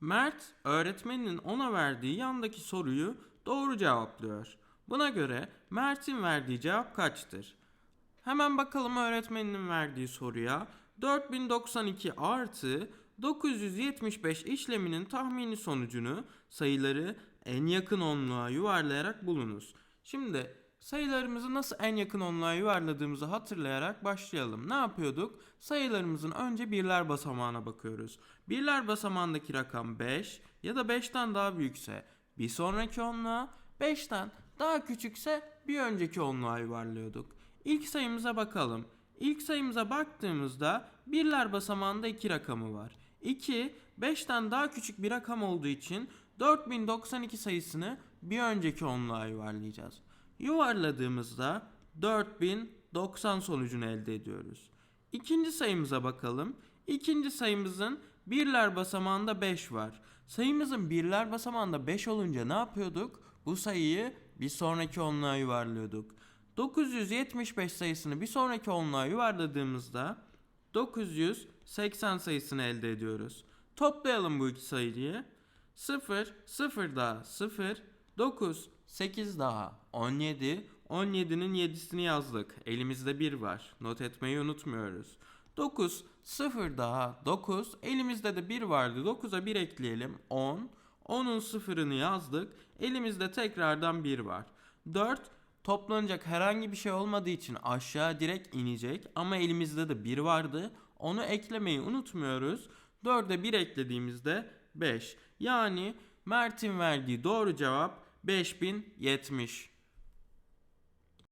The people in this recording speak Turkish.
Mert öğretmeninin ona verdiği yandaki soruyu doğru cevaplıyor. Buna göre Mert'in verdiği cevap kaçtır? Hemen bakalım öğretmeninin verdiği soruya. 4092 artı 975 işleminin tahmini sonucunu sayıları en yakın onluğa yuvarlayarak bulunuz. Şimdi sayılarımızı nasıl en yakın onluğa yuvarladığımızı hatırlayarak başlayalım. Ne yapıyorduk? Sayılarımızın önce birler basamağına bakıyoruz. Birler basamağındaki rakam 5 ya da 5'ten daha büyükse bir sonraki onluğa, 5'ten daha küçükse bir önceki onluğa yuvarlıyorduk. İlk sayımıza bakalım. İlk sayımıza baktığımızda birler basamağında iki rakamı var. 2, 5'ten daha küçük bir rakam olduğu için 4092 sayısını bir önceki onluğa yuvarlayacağız. Yuvarladığımızda 4090 sonucunu elde ediyoruz. İkinci sayımıza bakalım. İkinci sayımızın birler basamağında 5 var. Sayımızın birler basamağında 5 olunca ne yapıyorduk? Bu sayıyı bir sonraki onluğa yuvarlıyorduk. 975 sayısını bir sonraki onluğa yuvarladığımızda 980 sayısını elde ediyoruz. Toplayalım bu iki sayıyı. 0, 0 daha 0, 9, 8 daha 17, 17'nin 7'sini yazdık. Elimizde 1 var. Not etmeyi unutmuyoruz. 9, 0 daha 9, elimizde de 1 vardı. 9'a 1 ekleyelim. 10, 10'un sıfırını yazdık. Elimizde tekrardan 1 var. 4, toplanacak herhangi bir şey olmadığı için aşağı direkt inecek. Ama elimizde de 1 vardı. Onu eklemeyi unutmuyoruz. 4'e 1 eklediğimizde 5. Yani Mert'in verdiği doğru cevap 5070.